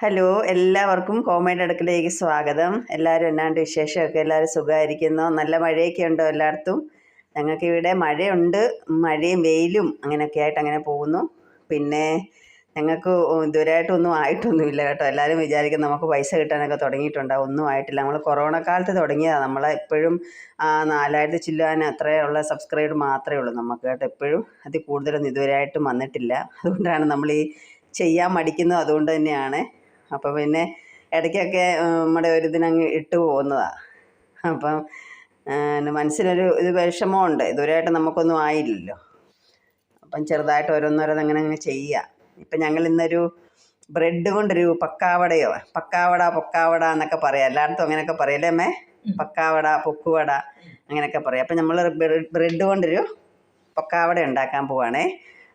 Hello എല്ലാവർക്കും കോമേഡ് അടുക്കിലേക്ക് സ്വാഗതം. എല്ലാവരും എന്നാണ്ട് വിശേഷമൊക്കെ? എല്ലാവരും സുഖമായിരിക്കുന്നു? നല്ല മഴയൊക്കെ ഉണ്ടോ എല്ലായിടത്തും? ഞങ്ങൾക്ക് ഇവിടെ മഴയുണ്ട്. മഴയും വെയിലും അങ്ങനെയൊക്കെ ആയിട്ട് അങ്ങനെ പോകുന്നു. പിന്നെ ഞങ്ങൾക്ക് ഇതുവരെയായിട്ടൊന്നും ആയിട്ടൊന്നുമില്ല കേട്ടോ. എല്ലാവരും വിചാരിക്കും നമുക്ക് പൈസ കിട്ടാനൊക്കെ തുടങ്ങിയിട്ടുണ്ടാവും ഒന്നും ആയിട്ടില്ല. നമ്മൾ കൊറോണ കാലത്ത് തുടങ്ങിയതാണ് നമ്മളെ എപ്പോഴും നാലായിരത്തി ചില്ലാൻ അത്രയുള്ള സബ്സ്ക്രൈബ് മാത്രമേ ഉള്ളൂ നമുക്ക് കേട്ടോ. എപ്പോഴും അതിൽ കൂടുതലൊന്നും ഇതുവരെയായിട്ടും വന്നിട്ടില്ല. അതുകൊണ്ടാണ് നമ്മൾ ഈ ചെയ്യാൻ മടിക്കുന്നത്. അതുകൊണ്ട് തന്നെയാണ് അപ്പോൾ പിന്നെ ഇടയ്ക്കൊക്കെ നമ്മുടെ ഒരു ഇതിനങ്ങ് ഇട്ട് പോകുന്നതാണ് അപ്പം മനസ്സിനൊരു ഇത് വിഷമമുണ്ട്. ഇതുവരെയായിട്ട് നമുക്കൊന്നും ആയില്ലല്ലോ. അപ്പം ചെറുതായിട്ട് ഓരോന്നോരോന്ന് അങ്ങനെ അങ്ങനെ ചെയ്യുക ഇപ്പം ഞങ്ങൾ ഇന്നൊരു ബ്രെഡ് കൊണ്ടൊരു പക്കാവടയോ പക്കാവട പൊക്കാവട എന്നൊക്കെ പറയാം. എല്ലായിടത്തും അങ്ങനെയൊക്കെ പറയല്ലേ അമ്മേ? പക്കാവട പൊക്കുവട അങ്ങനെയൊക്കെ പറയാം. അപ്പം നമ്മൾ ബ്രെഡ് കൊണ്ടൊരു പക്കാവട ഉണ്ടാക്കാൻ പോവാണേ.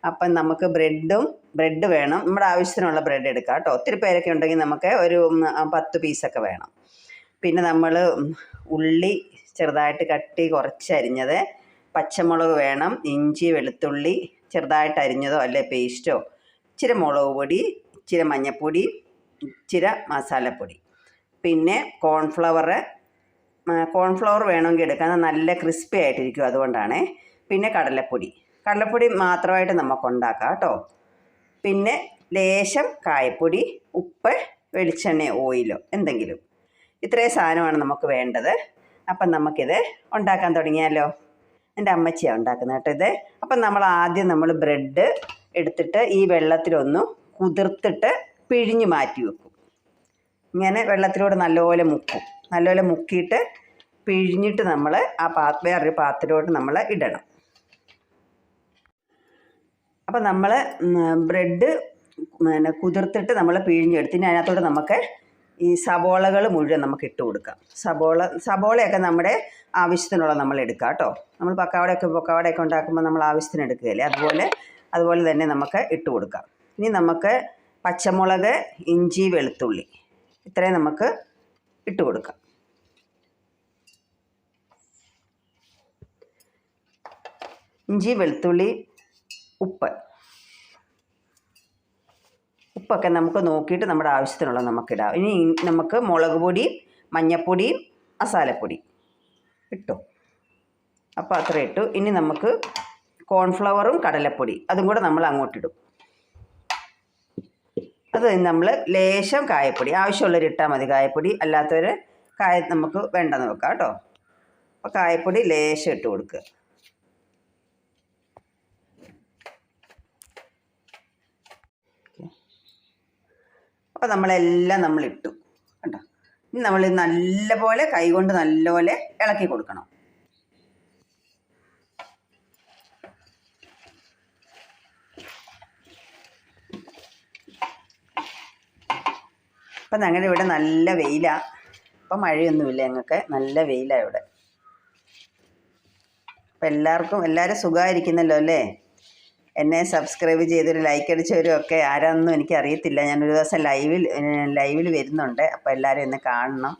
അപ്പം നമുക്ക് ബ്രെഡും ബ്രെഡ് വേണം. നമ്മുടെ ആവശ്യത്തിനുള്ള ബ്രെഡ് എടുക്കാം കേട്ടോ. ഒത്തിരി പേരൊക്കെ ഉണ്ടെങ്കിൽ നമുക്ക് ഒരു പത്ത് പീസൊക്കെ വേണം. പിന്നെ നമ്മൾ ഉള്ളി ചെറുതായിട്ട് കട്ടി കുറച്ച് അരിഞ്ഞത്. പച്ചമുളക് വേണം ഇഞ്ചി വെളുത്തുള്ളി ചെറുതായിട്ട് അരിഞ്ഞതോ അല്ലെ പേസ്റ്റോ ഇച്ചിരി മുളക് പൊടി ഇച്ചിരി മഞ്ഞൾപ്പൊടി ഇച്ചിരി മസാലപ്പൊടി. പിന്നെ കോൺഫ്ലവർ കോൺഫ്ലവർ വേണമെങ്കിൽ എടുക്കാം. നല്ല ക്രിസ്പി ആയിട്ടിരിക്കും അതുകൊണ്ടാണ്. പിന്നെ കടലപ്പൊടി. കടലപ്പൊടി മാത്രമായിട്ട് നമുക്ക് ഉണ്ടാക്കാം കേട്ടോ. പിന്നെ ലേശം കായപ്പൊടി ഉപ്പ് വെളിച്ചെണ്ണ ഓയിലോ എന്തെങ്കിലും. ഇത്രയും സാധനമാണ് നമുക്ക് വേണ്ടത്. അപ്പം നമുക്കിത് ഉണ്ടാക്കാൻ തുടങ്ങിയാലോ? എന്റെ അമ്മച്ചിയാണ് ഉണ്ടാക്കുന്നത് കേട്ടോ ഇത്. അപ്പം നമ്മൾ ആദ്യം നമ്മൾ ബ്രെഡ് എടുത്തിട്ട് ഈ വെള്ളത്തിലൊന്ന് കുതിർത്തിട്ട് പിഴിഞ്ഞ് മാറ്റി വെക്കും. ഇങ്ങനെ വെള്ളത്തിലൂടെ നല്ലപോലെ മുക്കും. നല്ലപോലെ മുക്കിയിട്ട് പിഴിഞ്ഞിട്ട് നമ്മൾ ആ പാ വേറൊരു പാത്രത്തിലോട്ട് നമ്മൾ ഇടണം. അപ്പം നമ്മൾ ബ്രെഡ് പിന്നെ കുതിർത്തിട്ട് നമ്മൾ പിഴിഞ്ഞെടുത്ത് ഇനി അതിനകത്തോട്ട് നമുക്ക് ഈ സബോളകൾ മുഴുവൻ നമുക്ക് ഇട്ട് കൊടുക്കാം. സബോള സബോളയൊക്കെ നമ്മുടെ ആവശ്യത്തിനുള്ള നമ്മൾ എടുക്കാം കേട്ടോ. നമ്മൾ പക്കാവടയൊക്കെ പൊക്കാവടയൊക്കെ ഉണ്ടാക്കുമ്പോൾ നമ്മൾ ആവശ്യത്തിന് എടുക്കുകയല്ലേ? അതുപോലെ അതുപോലെ തന്നെ നമുക്ക് ഇട്ട് കൊടുക്കാം. ഇനി നമുക്ക് പച്ചമുളക് ഇഞ്ചി വെളുത്തുള്ളി ഇത്രയും നമുക്ക് ഇട്ട് കൊടുക്കാം. ഇഞ്ചി വെളുത്തുള്ളി ഉപ്പ്. ഉപ്പൊക്കെ നമുക്ക് നോക്കിയിട്ട് നമ്മുടെ ആവശ്യത്തിനുള്ള നമുക്കിടാം ഇനി നമുക്ക് മുളക് പൊടി മഞ്ഞൾപ്പൊടി മസാലപ്പൊടി ഇട്ടു. അപ്പോൾ അത്ര ഇട്ടു. ഇനി നമുക്ക് കോൺഫ്ലവറും കടലപ്പൊടി അതും കൂടെ നമ്മൾ അങ്ങോട്ടിടും അത് നമ്മൾ ലേശം കായപ്പൊടി. ആവശ്യമുള്ളവർ ഇട്ടാൽ മതി കായപ്പൊടി. അല്ലാത്തവർ കായ നമുക്ക് വേണ്ടെന്ന് വെക്കാം കേട്ടോ. അപ്പോൾ കായപ്പൊടി ലേശം ഇട്ട് കൊടുക്കുക. അപ്പോൾ നമ്മളെല്ലാം നമ്മൾ ഇട്ടു കണ്ടോ? ഇനി നമ്മൾ നല്ലപോലെ കൈകൊണ്ട് നല്ലപോലെ ഇളക്കി കൊടുക്കണം. അപ്പം ഞങ്ങളുടെ ഇവിടെ നല്ല വെയിലാണ് ഇപ്പം മഴയൊന്നുമില്ല ഞങ്ങൾക്ക് നല്ല വെയിലാണ് ഇവിടെ. അപ്പം എല്ലാവർക്കും എല്ലാവരും സുഖമായിരിക്കുന്നല്ലോ അല്ലേ? എന്നെ സബ്സ്ക്രൈബ് ചെയ്തൊരു ലൈക്ക് അടിച്ചവരും ഒക്കെ ആരാണെന്നും എനിക്ക് അറിയത്തില്ല ഞാനൊരു ദിവസം ലൈവിൽ ലൈവിൽ വരുന്നുണ്ട്. അപ്പോൾ എല്ലാവരും ഇന്ന് കാണണം.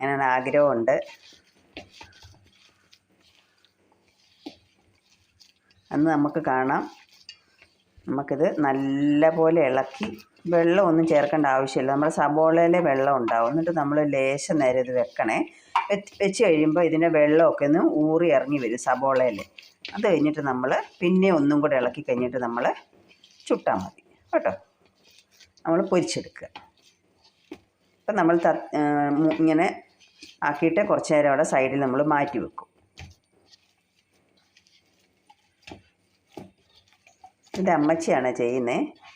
അങ്ങനെ ആഗ്രഹമുണ്ട്. അന്ന് നമുക്ക് കാണാം. നമുക്കിത് നല്ല പോലെ ഇളക്കി വെള്ളമൊന്നും ചേർക്കേണ്ട ആവശ്യമില്ല. നമ്മുടെ സബോളയിലെ വെള്ളം ഉണ്ടാവും. എന്നിട്ട് നമ്മൾ ലേശം നേരം ഇത് വെക്കണേ. വെച്ച് വെച്ച് കഴിയുമ്പോൾ ഇതിന്റെ വെള്ളമൊക്കെ ഒന്ന് ഊറി ഇറങ്ങി വരും സബോളയിൽ അത് കഴിഞ്ഞിട്ട് നമ്മൾ പിന്നെ ഒന്നും കൂടെ ഇളക്കി കഴിഞ്ഞിട്ട് നമ്മൾ ചുട്ടാൽ മതി. കേട്ടോ? നമ്മൾ പൊരിച്ചെടുക്കുക. അപ്പം നമ്മൾ ത ഇങ്ങനെ ആക്കിയിട്ട് കുറച്ച് നേരം അവിടെ സൈഡിൽ നമ്മൾ മാറ്റി വെക്കും. ഇത് അമ്മച്ചിയാണ് ചെയ്യുന്നത്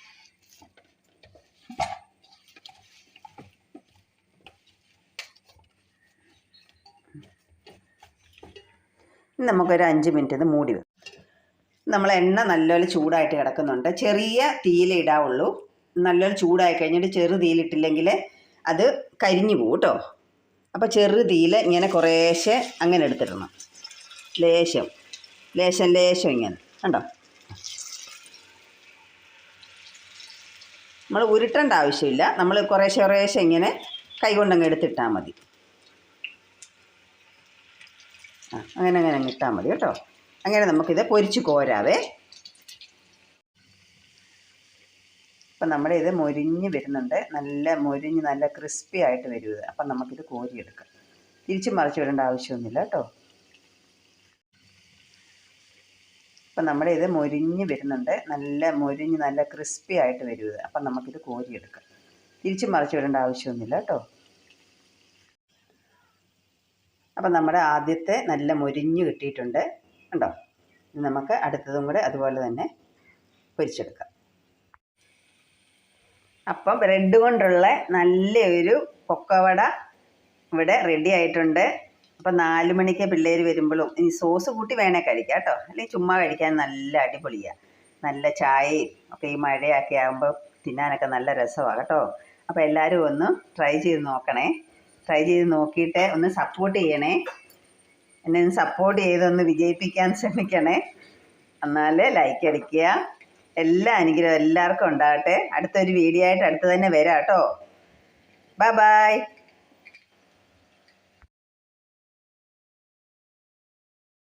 ഇനി നമുക്കൊരു അഞ്ച് മിനിറ്റ് ഇത് മൂടി വെക്കും. നമ്മൾ എണ്ണ നല്ലപോലെ ചൂടായിട്ട് കിടക്കുന്നുണ്ട്. ചെറിയ തീയിലേ ഇടാവുള്ളൂ. നല്ലപോലെ ചൂടായി കഴിഞ്ഞിട്ട് ചെറു തീയിലിട്ടില്ലെങ്കിൽ അത് കരിഞ്ഞു പോകും കേട്ടോ. അപ്പോൾ ചെറു തീയിൽ ഇങ്ങനെ കുറേശ്ശെ അങ്ങനെ എടുത്തിടണം. ലേശം. ലേശം ലേശം ഇങ്ങനെ. കണ്ടോ? നമ്മൾ ഉരുട്ടേണ്ട ആവശ്യമില്ല. നമ്മൾ കുറേശ്ശെ കുറേശ്ശെ ഇങ്ങനെ കൈകൊണ്ടങ്ങ് എടുത്തിട്ടാൽ മതി. അങ്ങനെ അങ്ങനെ അങ്ങ് ഇട്ടാൽ മതി കേട്ടോ. അങ്ങനെ നമുക്കിത് പൊരിച്ച് കോരാവേ. അപ്പം നമ്മുടെ ഇത് മൊരിഞ്ഞ് വരുന്നുണ്ട്. നല്ല മൊരിഞ്ഞ് നല്ല ക്രിസ്പി ആയിട്ട് വരും ഇത്. അപ്പം നമുക്കിത് കോരിയെടുക്കാം. തിരിച്ചും മറിച്ച് വിടേണ്ട ആവശ്യമൊന്നുമില്ല കേട്ടോ. അപ്പം നമ്മുടെ ഇത് മൊരിഞ്ഞ് വരുന്നുണ്ട്. നല്ല മൊരിഞ്ഞ് നല്ല ക്രിസ്പി ആയിട്ട് വരും ഇത്. അപ്പം നമുക്കിത് കോരിയെടുക്കാം. തിരിച്ചും മറിച്ച് വിടേണ്ട ആവശ്യമൊന്നുമില്ല കേട്ടോ. അപ്പം നമ്മുടെ ആദ്യത്തെ നല്ല മൊരിഞ്ഞ് കിട്ടിയിട്ടുണ്ട്. കണ്ടോ? നമുക്ക് അടുത്തതും കൂടെ അതുപോലെ തന്നെ പൊരിച്ചെടുക്കാം. അപ്പം ബ്രെഡ് കൊണ്ടുള്ള നല്ലൊരു പൊക്കവട ഇവിടെ റെഡി ആയിട്ടുണ്ട്. അപ്പം നാല് മണിക്ക് പിള്ളേർ വരുമ്പോഴും ഇനി സോസ് കൂട്ടി വേണേ കഴിക്കാം കേട്ടോ. അല്ലെങ്കിൽ ചുമ്മാ കഴിക്കാൻ നല്ല അടിപൊളിയാണ് നല്ല ചായയും ഒക്കെ ഈ മഴയൊക്കെ ആകുമ്പോൾ തിന്നാനൊക്കെ നല്ല രസമാണ് കേട്ടോ. അപ്പോൾ എല്ലാവരും ഒന്ന് ട്രൈ ചെയ്ത് നോക്കണേ. ട്രൈ ചെയ്ത് നോക്കിയിട്ട് ഒന്ന് സപ്പോർട്ട് ചെയ്യണേ. എന്നെ ഒന്ന് സപ്പോർട്ട് ചെയ്തൊന്ന് വിജയിപ്പിക്കാൻ ശ്രമിക്കണേ. എന്നാൽ ലൈക്ക് അടിക്കുക. എല്ലാ അനുഗ്രഹം എല്ലാവർക്കും ഉണ്ടാകട്ടെ. അടുത്തൊരു വീഡിയോ ആയിട്ട് അടുത്ത് തന്നെ വരാം കേട്ടോ ബൈ ബൈ